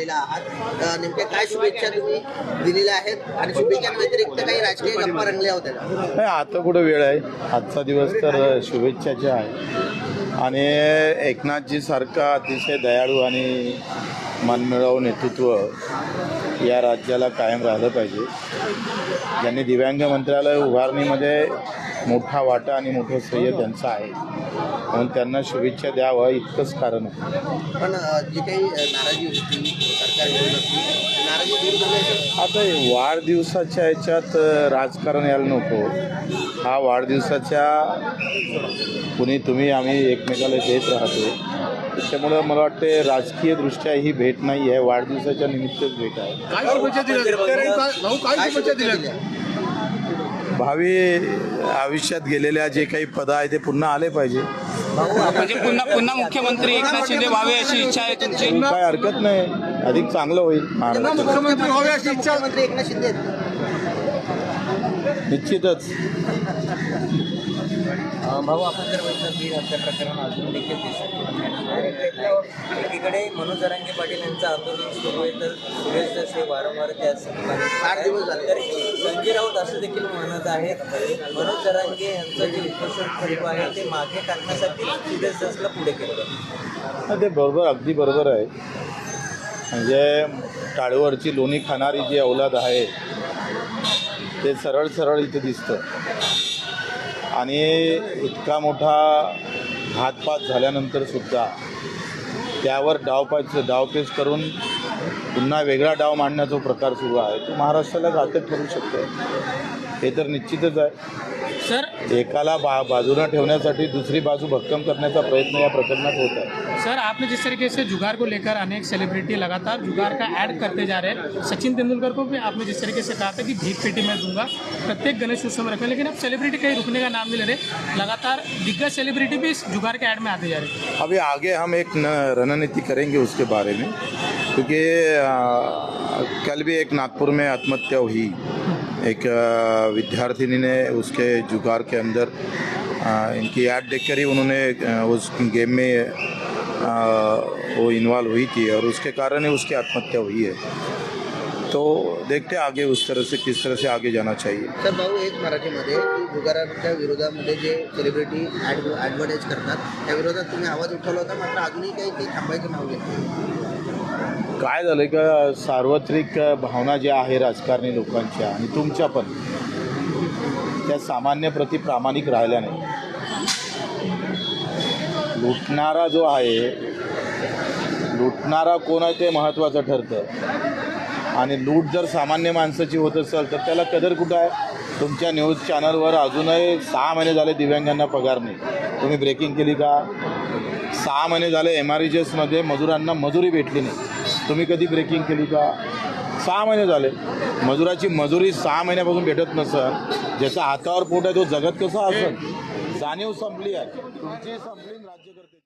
आलेला आहात. नेमक्या काय शुभेच्छा तुम्ही दिलेल्या आहेत? आणि शुभेच्छा व्यतिरिक्त काही राजकीय गप्पा रंगल्या होत्या आता कुठं वेळ आहे? आजचा दिवस तर शुभेच्छाचे आहे. आणि एकनाथजी सारखा अतिशय दयाळू आणि मनमिळावू नेतृत्व या राज्याला कायम राहिलं पाहिजे. ज्यांनी दिव्यांग मंत्रालय उभारणीमध्ये मोठा वाटा आणि मोठं श्रेय त्यांचं आहे. म्हणून त्यांना शुभेच्छा द्यावं इतकंच कारण आहे. पण जी काही नाराजी होती सरकार विरोधातली ती नाराजी दूर करण्याचं आता हे वाढदिवसाच्या ह्याच्यात राजकारण यायला नको. हा वाढदिवसाच्या कुणी तुम्ही आम्ही एकमेकाला देत राहतो. त्याच्यामुळं मला वाटते राजकीयदृष्ट्या ही भेट नाही आहे वाढदिवसाच्या निमित्तच भेट आहे. भावी आयुष्यात गेलेल्या जे काही पद आहे ते पुन्हा आले पाहिजे. म्हणजे पुन्हा पुन्हा मुख्यमंत्री एकनाथ शिंदे व्हावे अशी इच्छा आहे तुमची? काय हरकत नाही. अधिक चांगलं होईल. महाराष्ट्र मुख्यमंत्री व्हावे अशी इच्छा मुख्यमंत्री एकनाथ शिंदे आहेत. निश्चितच. भाऊ आपण जर बघितलं हत्या प्रकरण अजून देखील दिसत एकीकडे मनोज जरांगे पाटील यांचं आंदोलन सुरू आहे तर सुरेश दस वारंवार ठिकाणी आठ दिवस झाले. तर संजय राऊत असं देखील म्हणत आहेत. मनोज जरांगे यांचं जे उपोषण खरीप आहे ते मागे टाकण्यासाठी सुरेश दसला पुढे केलं हा, ते बरोबर अगदी बरोबर आहे. म्हणजे टाळीवरची लोणी खाणारी जी औलाद आहे ते सरळ सरळ इथे दिसतं. आणि इतका मोठा घातपात झाल्यानंतर सुद्धा त्यावर डावपाच डावपेच करून पुन्हा वेगळा डाव मांडण्याचा प्रकार सुरू आहे. तो महाराष्ट्राला घातक ठरू शकतो. हे तर निश्चितच आहे. सर. एकाला बा बाजूला ठेवण्यासाठी दुसरी बाजू भक्कम करण्याचा प्रयत्न या प्रकरणात होत है सर आपने जिस तरीके से जुगार को लेकर अनेक सेलिब्रिटी लगातार जुगार का ऐड करते जा रहे हैं सचिन तेंदुलकर को भी आपने जिस तरीके से कहा था कि भीख पेटी मैं दूँगा प्रत्येक गणेश उत्सव में रखें लेकिन अब सेलिब्रिटी कहीं रुकने का नाम नहीं ले रहे लगातार दिग्गज सेलिब्रिटी भी इस जुगार के ऐड में आते जा रहे हैं। अभी आगे हम एक रणनीति करेंगे उसके बारे में क्योंकि कल भी एक नागपुर में आत्महत्या हुई। एक विद्यार्थिनी ने उसके जुगार के अंदर इनकी ऐड देखकर ही उन्होंने उस गेम में वो इन्वॉल्व हुई थी और उसके कारण ही उसकी आत्महत्या हुई है। तो देखते आगे उस तरह से, किस तरह से आगे जाना चाहिए। सर, भाऊ हेच मराठीमध्ये की जुगारांच्या विरोधामध्ये जे सेलिब्रिटी ॲडव्हर्टाईज करतात त्या विरोधात तुम्ही आवाज़ उठवला होता, मात्र अजूनही काही थांबायचं नाव घेत काय झालं का सार्वत्रिक भावना ज्या आहे राजकारणी लोकांच्या आणि तुमच्या पण त्या सामान्य प्रति प्रामाणिक राहिल्या नाही लुटणारा जो आहे लुटणारा कोण आहे ते महत्त्वाचं ठरतं. आणि लूट जर सामान्य माणसाची होत असेल तर त्याला कदर कुठं आहे? तुमच्या न्यूज चॅनलवर अजूनही सहा महिने झाले दिव्यांगांना पगार नाही. तुम्ही ब्रेकिंग केली का? सहा महिने झाले एम आरमध्ये मजुरांना मजुरी भेटली नाही. तुम्ही कधी ब्रेकिंग केली का? सहा महिने झाले. मजुराची मजुरी सहा महिन्यापासून भेटत नसन. ज्याचा हातावर पोट आहे तो जगत कसा असेल? जाणीव संपली आहे. तुमची संपली राज्यकर्ते